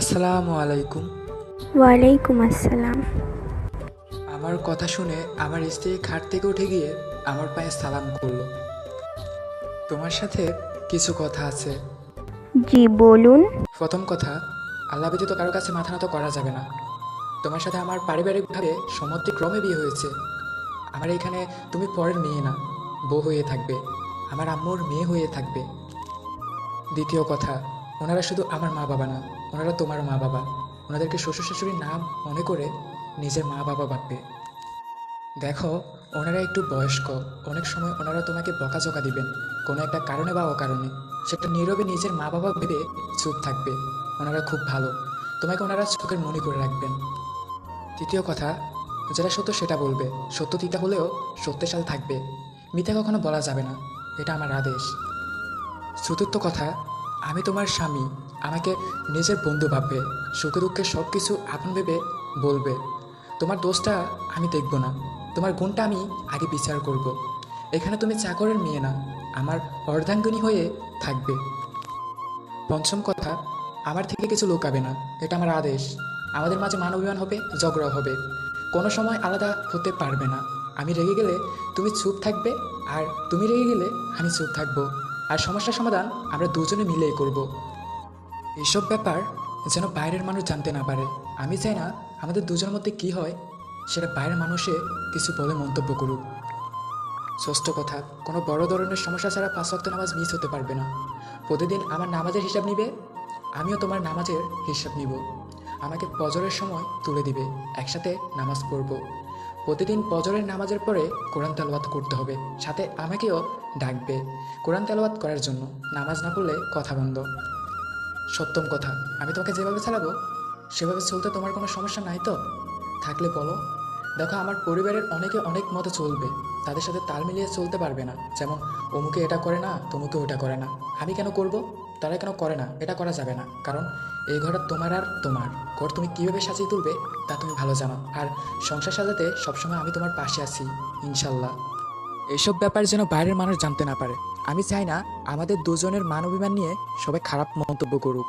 আসসালামু আলাইকুম। ওয়ালাইকুম আসসালাম। আমার কথা শুনে আমার স্ত্রী খাট থেকে উঠে গিয়ে আমার পায়ে সালাম করল। তোমার সাথে কিছু কথা আছে। জি বলুন। প্রথম কথা আল্লাহ ব্যতীত কারও কাছে মাথা নত করা যাবে না। তোমার সাথে আমার পারিবারিকভাবে ক্রমে বিয়ে হয়েছে। আমার এখানে তুমি পরের মেয়ে না বউ হয়ে থাকবে। আমার আম্মুর মেয়ে হয়ে থাকবে। দ্বিতীয় কথা ওনারা শুধু আমার মা বাবা না ওনারা তোমার মা বাবা ওনাদেরকে শ্বশুর শাশুড়ির নাম মনে করে নিজের মা বাবা ভাববে। দেখো, ওনারা একটু বয়স্ক। অনেক সময় ওনারা তোমাকে বকাঝকা দিবেন, কোনো একটা কারণে বা অকারণে। সেটা নীরবে নিজের মা বাবা ভেবে চুপ থাকবে। ওনারা খুব ভালো। তোমাকে ওনারা চোখের মনে করে রাখবেন। তৃতীয় কথা, যেটা সত্য সেটা বলবে। সত্য তিতা হলেও সত্যের সাথে থাকবে। মিথ্যা কখনো বলা যাবে না। এটা আমার আদেশ। চতুর্থ কথা আমি তোমার স্বামী। আমাকে নিজের বন্ধু ভাববে সুখে দুঃখে সব কিছু আপন ভেবে বলবে। তোমার দোষটা আমি দেখব না। তোমার গুণটা আমি আগে বিচার করব। এখানে তুমি চাকরের মেয়ে না, আমার অর্ধাঙ্গিনী হয়ে থাকবে। পঞ্চম কথা, আমার থেকে কিছু লোকাবে না। এটা আমার আদেশ। আমাদের মাঝে মানবিমান হবে ঝগড়া হবে। কোনো সময় আলাদা হতে পারবে না। আমি রেগে গেলে তুমি চুপ থাকবে, আর তুমি রেগে গেলে আমি চুপ থাকব। আর সমস্যার সমাধান আমরা দুজনে মিলেই করব। এইসব ব্যাপার যেন বাইরের মানুষ জানতে না পারে। আমি চাই না আমাদের দুজনের মধ্যে কি হয়, সেটা বাইরের মানুষে কিছু বলে মন্তব্য করুক। ষষ্ঠ কথা, কোনো বড় ধরনের সমস্যা ছাড়া পাঁচ ওয়াক্ত নামাজ মিস হতে পারবে না। প্রতিদিন আমার নামাজের হিসাব নিবে? আমিও তোমার নামাজের হিসাব নিব। আমাকে পজরের সময় তুলে দিবে। একসাথে নামাজ পড়ব। প্রতিদিন পজরের নামাজের পরে কোরআন তেলাওয়াত করতে হবে। সাথে আমাকেও ডাকবে। কোরআন তেলাওয়াত করার জন্য নামাজ না পড়লে কথা বন্ধ। সপ্তম কথা, আমি তোমাকে যেভাবে চালাবো সেভাবে চলতে তোমার কোনো সমস্যা নাই তো? থাকলে বলো। দেখো, আমার পরিবারের অনেকে অনেক মতে চলবে। তাদের সাথে তাল মিলিয়ে চলতে পারবে না। যেমন, অমুকে এটা করে না তমুকে ওটা করে না। আমি কেন করব? তারা কেন করে না? এটা করা যাবে না। কারণ এই ঘরটা তোমার আর তোমার। ঘর তুমি কীভাবে সাজিয়ে তুলবে, তা তুমি ভালো জানো। আর সংসার সাজাতে সবসময় আমি তোমার পাশে আছি, ইনশাল্লাহ। এইসব ব্যাপার যেন বাইরের মানুষ জানতে না পারে। আমি চাই না আমাদের দুজনের মানবিমান নিয়ে সবাই খারাপ মন্তব্য করুক।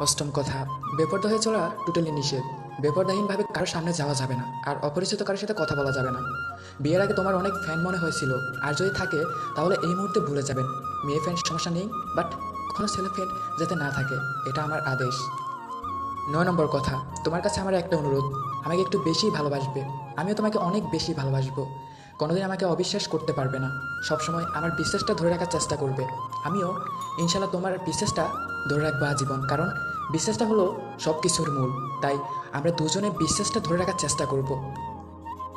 অষ্টম কথা, বেপর্দা হয়ে চলা টোটালি নিষেধ। বেপর্দাহীনভাবে কারোর সামনে যাওয়া যাবে না। আর অপরিচিত কারোর সাথে কথা বলা যাবে না। বিয়ের আগে তোমার অনেক ফ্যান মনে হয়েছিল। আর যদি থাকে, তাহলে এই মুহূর্তে ভুলে যাবেন। মেয়ে ফ্যান সমস্যা নেই বাট কোনো ছেলে ফ্যান যাতে না থাকে, এটা আমার আদেশ। নয় নম্বর কথা, তোমার কাছে আমার একটা অনুরোধ। আমাকে একটু বেশি ভালোবাসবে। আমিও তোমাকে অনেক বেশি ভালোবাসবো। কোনোদিন আমাকে অবিশ্বাস করতে পারবে না। সবসময় আমার বিশ্বাসটা ধরে রাখার চেষ্টা করবে। আমিও, ইনশাল্লাহ তোমার বিশ্বাসটা ধরে রাখব আজীবন। কারণ বিশ্বাসটা হলো সব কিছুর মূল। তাই আমরা দুজনে বিশ্বাসটা ধরে রাখার চেষ্টা করব।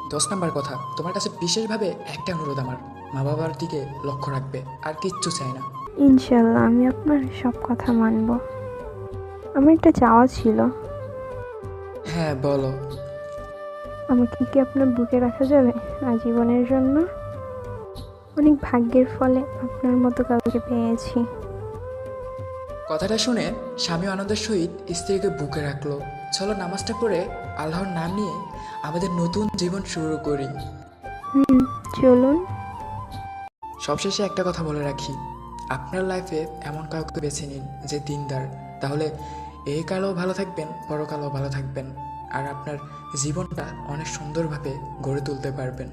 দশ নম্বর কথা তোমার কাছে বিশেষভাবে একটা অনুরোধ আমার। মা বাবার দিকে লক্ষ্য রাখবে আর কিচ্ছু চাই না। ইনশাল্লাহ আমি আপনার সব কথা মানব। আমার একটা চাওয়া ছিল। হ্যাঁ বলো। আমাকে কি আপনার বুকে রাখা যাবে আজীবনের জন্য? অনেক ভাগ্যের ফলে আপনার মতো কাউকে পেয়েছি। কথাটা শুনে স্বামী আনন্দের সহিত স্ত্রীকে বুকে রাখল। চলো নামাজটা পড়ে আল্লাহর নাম নিয়ে আমাদের নতুন জীবন শুরু করি। হুম চলুন। সবশেষে একটা কথা বলে রাখি। আপনার লাইফে এমন কাউকে বেছে নিন যে দিনদার। তাহলে এই কালেও ভালো থাকবেন পরকালেও ভালো থাকবেন। আর আপনার জীবনটা অনেক সুন্দরভাবে গড়ে তুলতে পারবেন।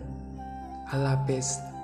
আল্লাহ হাফেজ।